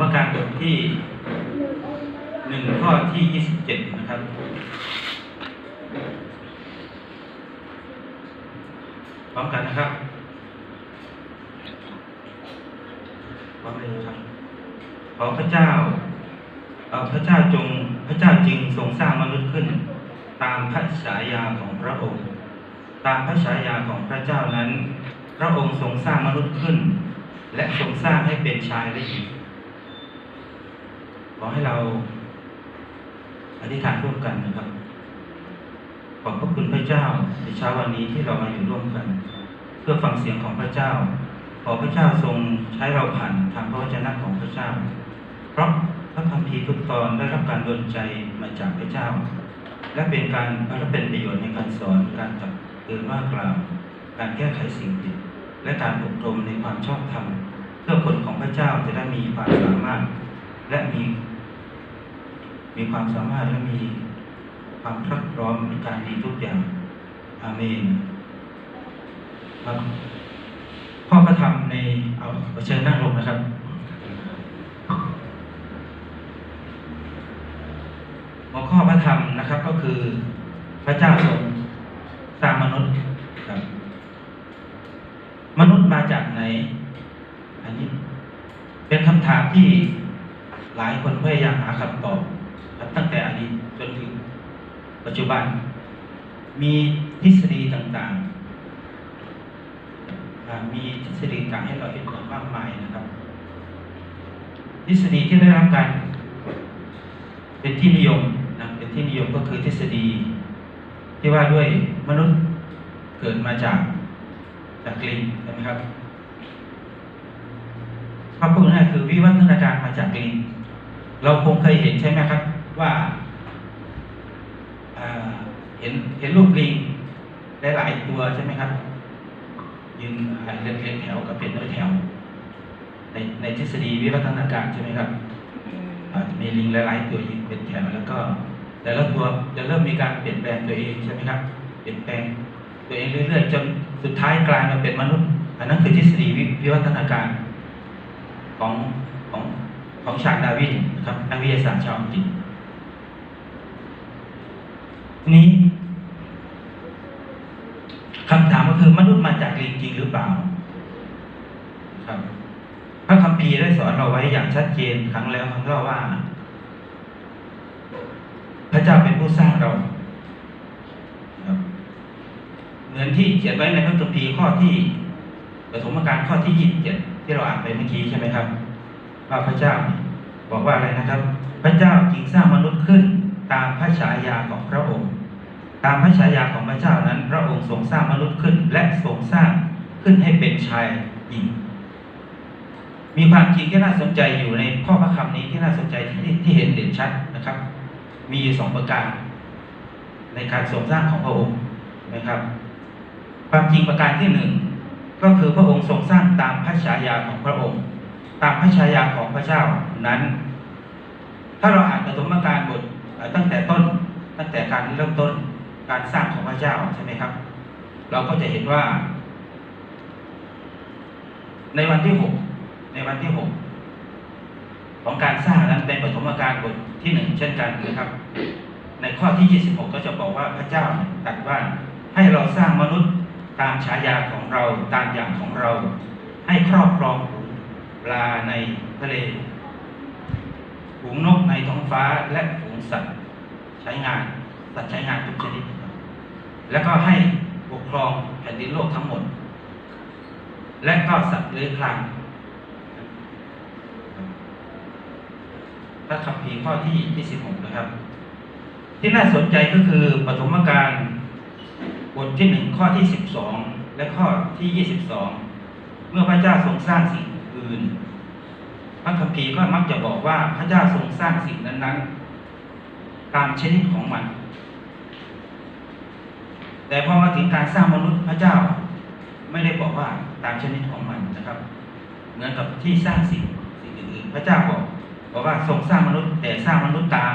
มการบทที่หนึ่งข้อที่ยี่สิบเจ็ดนะครับ พร้อมกันนะครับ พร้อมเลยครับ ขอพระเจ้าเอ่อพระเจ้าจงพระเจ้าจริงทรงสร้างมนุษย์ขึ้น ตามพระฉายาของพระองค์ ตามพระฉายาของพระเจ้านั้น พระองค์ทรงสร้างมนุษย์ขึ้น และทรงสร้างให้เป็นชายและหญิง อให้เราอธิษฐานร่วมกันนะครับ ขอบพระคุณพระเจ้าในเช้าวันนี้ที่เรามาอยู่ร่วมกัน เพื่อฟังเสียงของพระเจ้า ขอพระเจ้าทรงใช้เราผ่านทางพระวจนะของพระเจ้า เพราะพระคัมภีร์ทุกตอนได้รับการดลใจมาจากพระเจ้า และเป็นการและเป็นประโยชน์ในการสอนการตักเตือนว่ากล่าว การแก้ไขสิ่งผิดและการอบรมในความชอบธรรมเพื่อคนของพระเจ้าจะได้มีความสามารถ และมี มีความสามารถและมีความพรักพร้อมในการดีทุกอย่าง อาเมนครับข้อพระธรรมในเอาเชิญนั่งลงนะครับ หัวข้อพระธรรมนะครับก็คือ พระเจ้าทรงสร้างมนุษย์ครับ มนุษย์มาจากไหน อันนี้เป็นคำถามที่หลายคนพยายามหาคำตอบ ตั้จนถึงปัจจุบัน มีทฤษฎีต่างๆ มีทฤษฎีต่างให้เราเห็นผลมากมายนะครับ ทฤษฎีที่ได้รับการเป็นที่นิยมนะเป็นที่นิยมก็คือทฤษฎี ที่ว่าด้วยมนุษย์เกิดมาจากจากลิงใช่ไหมครับคำพูดง่ายคือวิวัฒนาการมาจากลิง เราคงเคยเห็นใช่ไหมครับ ว่า เห็นเห็นรูปลิงหลายๆตัวใช่ไหมครับ ยืนอ่าเรียงเรียงแถวกับเป็นเนื้อแถว ในในทฤษฎีวิวัฒนาการใช่ไหมครับอาจจะมีลิงหลายๆตัวยืนเป็นแถวแล้วก็แต่ละตัวจะเริ่มมีการเปลี่ยนแปลงตัวเองใช่ไหมครับ เปลี่ยนแปลงตัวเองเรื่อยๆจนสุดท้ายกลายมาเป็นมนุษย์ อันนั้นคือทฤษฎีวิวิวัฒนาการของของของชาญดาร์วินนะครับนักวิทยาศาสตร์ชาวอังกฤษที นี้คำถามก็คือมนุษย์มาจากลิงจริงหรือเปล่า ครับพระคัมภีร์ได้สอนเราไว้อย่างชัดเจนครั้งแล้วครั้งเล่าว่า พระเจ้าเป็นผู้สร้างเราครับเหมือนที่เขียนไว้ในพระคัมภีร์ข้อที่ปฐมกาลข้อที่ยี่สิบเจ็ดที่เราอ่านไปเมื่อกี้ใช่ไหมครับว่าพระเจ้าบอกว่าอะไรนะครับ พระเจ้าจึงสร้างมนุษย์ขึ้นตามพระฉายาของพระองค์ ตามพระฉายาของพระเจ้านั้น พระองค์ทรงสร้างมนุษย์ขึ้น และทรงสร้างขึ้นให้เป็นชายหญิง มีความจริงที่น่าสนใจอยู่ในข้อพระคำนี้ที่น่าสนใจที่ที่เห็นเด่นชัดนะครับ มีอยู่สองประการ ในการทรงสร้างของพระองค์นะครับ ความจริงประการที่หนึ่งก็คือพระองค์ทรงสร้างตามพระฉายาของพระองค์ ตามพระฉายาของพระเจ้านั้น ถ้าเราอ่านปฐมกาลบทตั้งแต่ต้นตั้งแต่การเริ่มต้น การสร้างของพระเจ้าใช่ไหมครับ เราก็จะเห็นว่า ในวันที่หกในวันที่หกของการสร้างนั้นเป็นปฐมกาลบทที่หนึ่งเช่นกันนะครับ ในข้อที่ยี่สิบหกก็จะบอกว่าพระเจ้าตรัสว่าให้เราสร้างมนุษย์ตามฉายาของเราตามอย่างของเรา ให้ครอบครองฝูงปลาในทะเลฝูงนกในท้องฟ้าและฝูงสัตว์ ใช้งานสัตว์ใช้งานทุกชนิด แล้วก็ให้ปกครองแผ่นดินโลกทั้งหมด และก็สัตว์เลื้อยคลานพระคัมภีร์ข้อที่ 26 นะครับ ที่น่าสนใจก็คือปฐมกาลบทที่หนึ่งข้อที่ 12 และข้อที่ 22 เมื่อพระเจ้าทรงสร้างสิ่งอื่น พระคัมภีร์ก็มักจะบอกว่าพระเจ้าทรงสร้างสิ่งนั้นๆ ตามชนิดของมัน แต่พอมาถึงการสร้างมนุษย์พระเจ้า ไม่ได้บอกว่าตามชนิดของมันนะครับ เหมือนกับที่สร้างสิ่งสิ่งอื่นๆพระเจ้าบอกบอกว่าทรงสร้างมนุษย์ แต่สร้างมนุษย์ตาม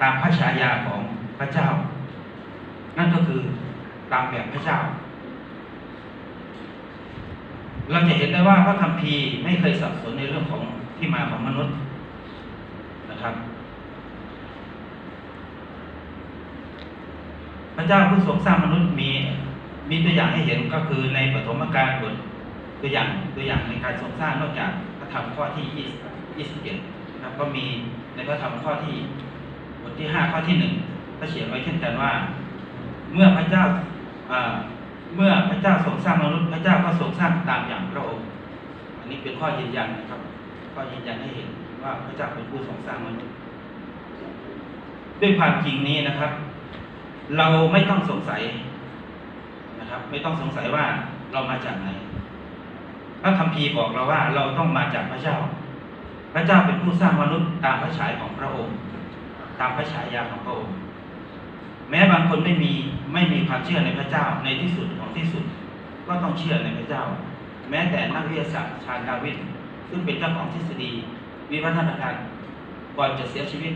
ตามพระฉายาของพระเจ้า นั่นก็คือตามแบบพระเจ้า เราจะเห็นได้ว่าพระคัมภีร์ไม่เคยสับสนในเรื่องของที่มาของมนุษย์นะครับ พระเจ้าผู้ทรงสร้างมนุษย์มีมีตัวอย่างให้เห็นก็คือในปฐมกาลบทตัวอย่างตัวอย่างในการทรงสร้างนอกจากพระธรรมข้อที่21นะครับก็มีในพระธรรมข้อที่บทที่5ข้อที่1ก็เขียนไว้เช่นกันว่า เมื่อพระเจ้าเมื่อพระเจ้าทรงสร้างมนุษย์พระเจ้าก็ทรงสร้างตามอย่างพระองค์ อันนี้เป็นข้อยืนยันนะครับข้อยืนยันให้เห็นว่าพระเจ้าเป็นผู้ทรงสร้างมนุษย์ด้วยความจริงนี้นะครับ เราไม่ต้องสงสัยนะครับ ไม่ต้องสงสัยว่าเรามาจากไหน พระคัมภีร์บอกเราว่าเราต้องมาจากพระเจ้า พระเจ้าเป็นผู้สร้างมนุษย์ตามพระฉายของพระองค์ ตามพระฉายาของพระองค์ แม้บางคนไม่มีไม่มีความเชื่อในพระเจ้าในที่สุดของที่สุด ก็ต้องเชื่อในพระเจ้า แม้แต่นักวิทยาศาสตร์ชาญดาวิดซึ่งเป็นเจ้าของทฤษฎีวิวัฒนาการก่อนจะเสียชีวิต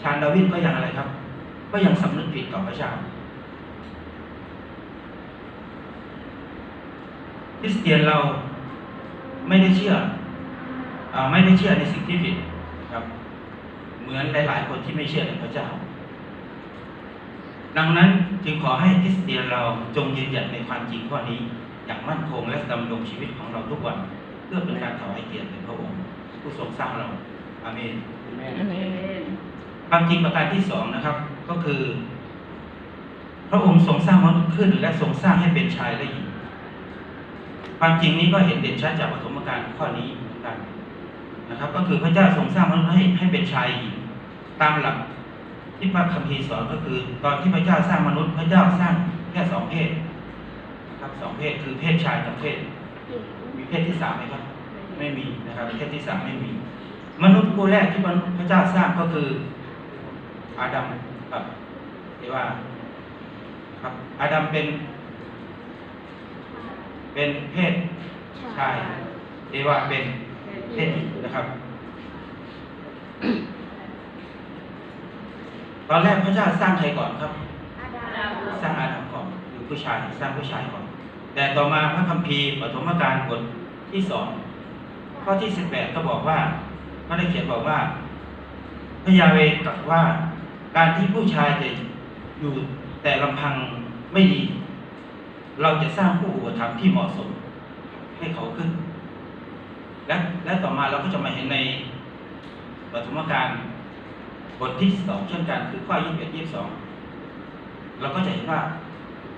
ชาญดาวิดก็ยังอะไรครับ ก็ยังสำนึกผิดต่อพระเจ้าคริสเตียนเราไม่ได้เชื่ออไม่ได้เชื่อในสิ่งที่ผิดครับ เหมือนหลาย ๆ คนที่ไม่เชื่อในพระเจ้า ดังนั้นจึงขอให้คริสเตียนเราจงยืนหยัดในความจริงข้อนี้ อย่างมั่นคงและดำรงชีวิตของเราทุกวัน เพื่อเป็นการถวายเกียรติแด่พระองค์ ผู้ทรงสร้างเราอาเมน ความจริงประการที่สองนะครับ ก็คือ พระองค์ทรงสร้างมนุษย์ขึ้น และทรงสร้างให้เป็นชายและหญิงความจริงนี้ก็เห็นเด่นชัดจากปฐมกาลข้อนี้เหมือนกันนะครับ ก็คือพระเจ้าทรงสร้างมนุษย์ให้ให้เป็นชายหญิงตามหลักที่พระคัมภีร์สอนก็คือ ตอนที่พระเจ้าสร้างมนุษย์ พระเจ้าสร้างแค่สองเพศนะครับสองเพศคือเพศชายกับเพศมีเพศที่สามไหมครับ ไม่มีนะครับ เพศที่สามไม่มี มนุษย์ผู้แรกที่พระเจ้าสร้างก็คือ อาดัมกับเอวาครับ อาดัมเป็น เป็นเพศชายเอวาเป็นเพศหญิงนะครับ ตอนแรกพระเจ้าสร้างใครก่อนครับ สร้างอาดัมก่อนคือผู้ชายสร้างผู้ชายก่อน แต่ต่อมาพระคัมภีร์ปฐมกาลบทที่สองข้อที่สิบแปดก็บอกว่าก็ได้เขียนบอกว่าพระยาเวตรัสว่า การที่ผู้ชายจะอยู่แต่ลำพังไม่ดี เราจะสร้างผู้อุปถัมภ์ที่เหมาะสม ให้เขาขึ้น และและต่อมาเราก็จะมาเห็นในปฐมกาลบทที่สองเช่นกันคือข้อยี่สิบเอ็ดยี่สิบสองเราก็จะเห็นว่า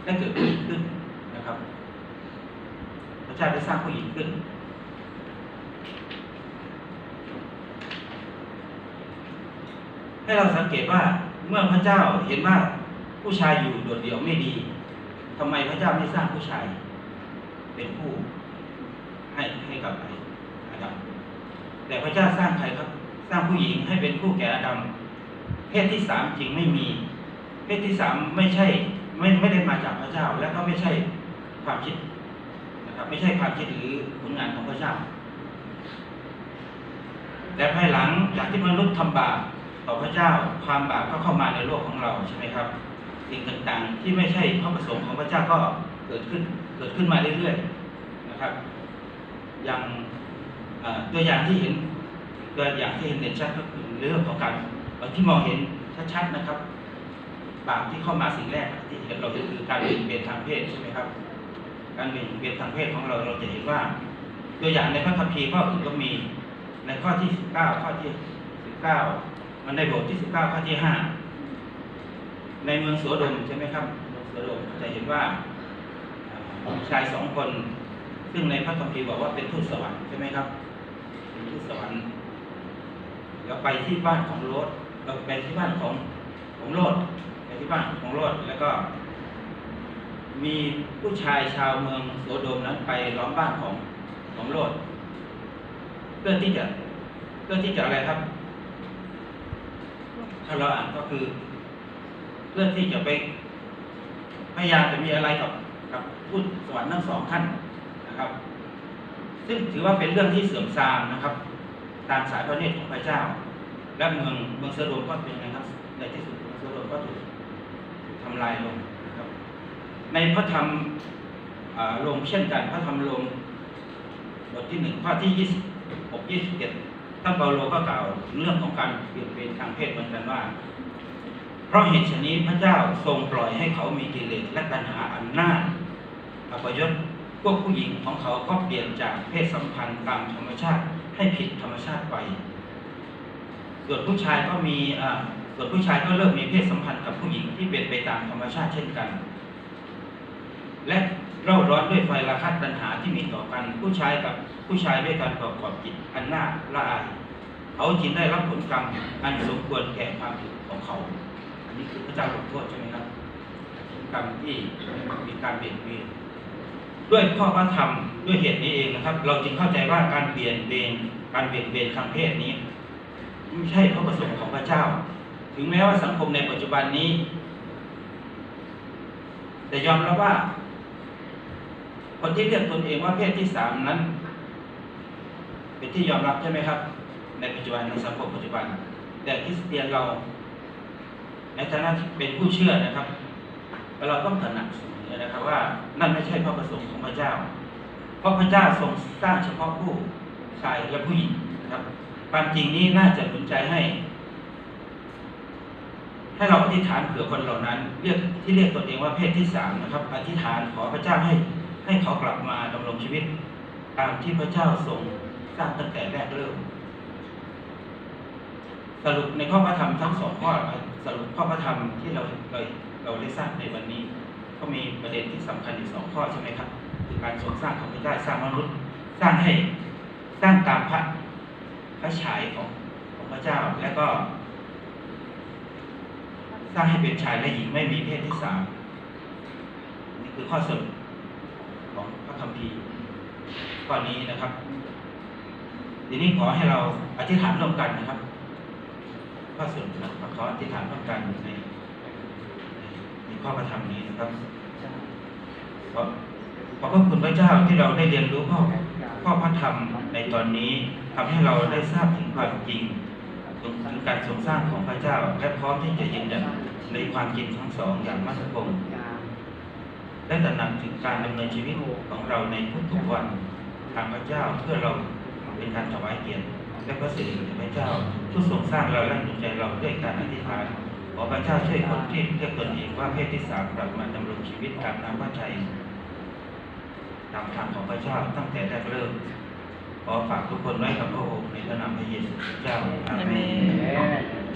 ได้เกิดผู้หญิงขึ้นนะครับ พระเจ้าได้สร้างผู้หญิงขึ้น ให้เราสังเกตว่าเมื่อพระเจ้าเห็นว่าผู้ชายอยู่โดดเดี่ยวไม่ดีทำไมพระเจ้าไม่สร้างผู้ชาย เป็นผู้ให้ให้กับไออาดัมแต่พระเจ้าสร้างใครครับ สร้างผู้หญิงให้เป็นผู้แก่อาดัมเพศที่สามจริงไม่มี เพศที่สามไม่ใช่ ไม่ไม่ได้มาจากพระเจ้า และก็ไม่ใช่ความคิดนะครับ ไม่ใช่ความคิดหรือผลงานของพระเจ้าแต่ภายหลังจากที่มนุษย์ทำบาป ต่อพระเจ้าความบาปก็เข้ามาในโลกของเราใช่ไหมครับ สิ่งต่างๆที่ไม่ใช่พระประสงค์ของพระเจ้าก็เกิดขึ้นเกิดขึ้นมาเรื่อยๆนะครับ อย่างตัวอย่างที่เห็นตัวอย่างที่เห็นเด่นชัดก็คือเรื่องของการที่มองเห็นชัดๆนะครับ บาปที่เข้ามาสิ่งแรกที่เห็นเราเห็นคือการเบี่ยงเบนทางเพศใช่ไหมครับ การเบี่ยงเบนทางเพศของเราเราจะเห็นว่า ตัวอย่างในพระคัมภีร์ข้ออื่นก็มีในข้อที่สิบเก้าข้อที่สิบเก้า มันในบทที่สิบเก้าข้อที่ห้าในเมืองโสโดมใช่ไหมครับเมืองโสโดมจะเห็นว่าชายสองคน ซึ่งในพระคัมภีร์บอกว่าเป็นทูตสวรรค์ใช่ไหมครับเป็นทูตสวรรค์แล้วไปที่บ้านของโลดไปที่บ้านของของโลดไปที่บ้านของโลดแล้วก็ มีผู้ชายชาวเมืองโสโดมนั้นไปล้อมบ้านของของโลดเพื่อที่จะเพื่อที่จะอะไรครับ ถ้าเราอ่านก็คือ เพื่อที่จะไปพยายามจะมีอะไรกับกับผู้สวรรค์ทั้งสองท่านนะครับ ซึ่งถือว่าเป็นเรื่องที่เสื่อมทรามนะครับ ตามสายพระเนตรของพระเจ้า และเมืองเมืองเซโดมก็เป็นไงครับในที่สุดเมืองเซโดมก็ถูกทำลายลงนะครับ ในพระธรรมอ่าลงเช่นกันพระธรรมลงบทที่หนึ่งข้อที่ยี่สิบหกยี่สิบเจ็ด ท่านเปาโลก็กล่าวเรื่องของการเปลี่ยนเปลี่ยนทางเพศเหมือนกันว่า เพราะเหตุฉนี้พระเจ้าทรงปล่อยให้เขามีกิเลสและตัณหาอันหน้าอัปยศพวกผู้หญิงของเขาก็เปลี่ยนจากเพศสัมพันธ์ตามธรรมชาติให้ผิดธรรมชาติไป ส่วนผู้ชายก็มีส่วนผู้ชายก็เริ่มมีเพศสัมพันธ์กับผู้หญิงที่เป็นไปตามธรรมชาติเช่นกัน และ เร่าร้อนด้วยไฟราคะตัณหาที่มีต่อกัน ผู้ชายกับผู้ชายด้วยการประกอบจิตอันน่าละอายเขาจึงได้รับผลกรรมอันสมควรแก่ความผิดของเขา อันนี้คือพระเจ้าลงโทษใช่ไหมครับกรรมที่มีการเปลี่ยนเปลี่ยนด้วยข้อพระธรรมด้วยเหตุนี้เองนะครับ เราจึงเข้าใจว่าการเปลี่ยนเบนการเปลี่ยนเบนทางเพศนี้ไม่ใช่พระประสงค์ของพระเจ้า ถึงแม้ว่าสังคมในปัจจุบันนี้ แต่ยอมรับว่า คนที่เรียกตนเองว่าเพศที่สามนั้น เป็นที่ยอมรับใช่ไหมครับ ในปัจจุบันในสังคมปัจจุบัน แต่คริสเตียนเราในฐานะที่เป็นผู้เชื่อนะครับเราต้องตระหนักเสมอนะครับว่านั่นไม่ใช่พระประสงค์ของพระเจ้า เพราะพระเจ้าทรงสร้างเฉพาะผู้ชายและผู้หญิงนะครับความจริงนี้น่าจะหนุนใจให้ ให้เราอธิษฐานเผื่อคนเหล่านั้นเรียกที่เรียกตนเองว่าเพศที่สามนะครับ อธิษฐานขอพระเจ้าให้ ให้เขากลับมาดำรงชีวิต ตามที่พระเจ้าทรงสร้างตั้งแต่แรกเริ่ม สรุปในข้อพระธรรมทั้งสองข้อสรุปข้อพระธรรมที่เราเราเราได้สร้างในวันนี้ ก็มีประเด็นที่สำคัญอีกสองข้อใช่ไหมครับคือการทรงสร้างของพระเจ้าสร้างมนุษย์ สร้างให้สร้างตามพระพระฉายของของพระเจ้าและก็ สร้างให้เป็นชายและหญิงไม่มีเพศที่สามนี่คือข้อสรุป มภีร์ข้อนี้นะครับ ทีนี้ขอให้เราอธิษฐานร่วมกันนะครับข้อสรุปนะครับขออธิษฐานร่วมกันในในข้อพระธรรมนี้นะครับขอขอบพระคุณพระเจ้าที่เราได้เรียนรู้ข้อข้อพระธรรมในตอนนี้ทำให้เราได้ทราบถึงความจริงถึงการทรงสร้างของพระเจ้า และพร้อมที่จะยืนยันในความจริงทั้งสองอย่างมั่นคง ได้ตระหนักถึงการดำเนินชีวิตของเราในทุกๆวันทางพระเจ้าเพื่อเราเป็นการถวายเกียรติและพระสิริแด่พระเจ้าผู้ทรงสร้างเราและหนุนใจเราด้วยการอธิษฐานขอพระเจ้าช่วยคนที่เรียกตนเองว่าเพศที่สามกลับมาดำรงชีวิตตามน้ำพระทัยตามทางของพระเจ้าตั้งแต่แรกเริ่มขอฝากทุกคนไว้กับพระองค์ในพระนามพระเยซูเจ้าอาเมน